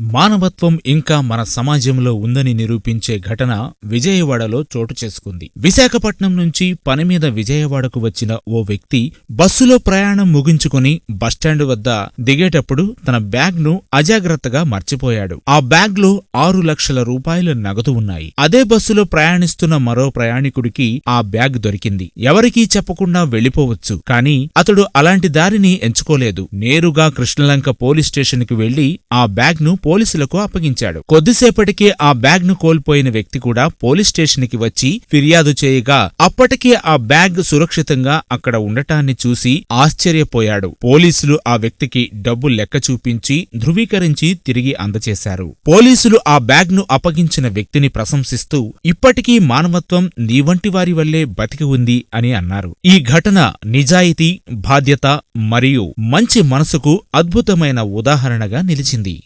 మానవత్వం ఇంకా మన సమాజంలో ఉందని నిరూపించే ఘటన విజయవాడలో చోటు చేసుకుంది. విశాఖపట్నం నుంచి పని మీద విజయవాడకు వచ్చిన ఓ వ్యక్తి బస్సులో ప్రయాణం ముగించుకుని బస్టాండు వద్ద దిగేటప్పుడు తన బ్యాగ్ను అజాగ్రత్తగా మర్చిపోయాడు. ఆ బ్యాగ్లో ఆరు లక్షల రూపాయల నగదు ఉన్నాయి. అదే బస్సులో ప్రయాణిస్తున్న మరో ప్రయాణికుడికి ఆ బ్యాగ్ దొరికింది. ఎవరికీ చెప్పకుండా వెళ్ళిపోవచ్చు కానీ అతడు అలాంటి దారిని ఎంచుకోలేదు. నేరుగా కృష్ణలంక పోలీస్ స్టేషన్కి వెళ్ళి ఆ బ్యాగ్ను పోలీసులకు అప్పగించాడు. కొద్దిసేపటికే ఆ బ్యాగ్ను కోల్పోయిన వ్యక్తి కూడా పోలీస్ స్టేషన్కి వచ్చి ఫిర్యాదు చేయగా అప్పటికే ఆ బ్యాగ్ సురక్షితంగా అక్కడ ఉండటాన్ని చూసి ఆశ్చర్యపోయాడు. పోలీసులు ఆ వ్యక్తికి డబ్బు లెక్క చూపించి ధృవీకరించి తిరిగి అందచేశారు. పోలీసులు ఆ బ్యాగ్ను అప్పగించిన వ్యక్తిని ప్రశంసిస్తూ ఇప్పటికీ మానవత్వం నీ వంటి వారి వల్లే బతికి ఉంది అని అన్నారు. ఈ ఘటన నిజాయితీ బాధ్యత మరియు మంచి మనసుకు అద్భుతమైన ఉదాహరణగా నిలిచింది.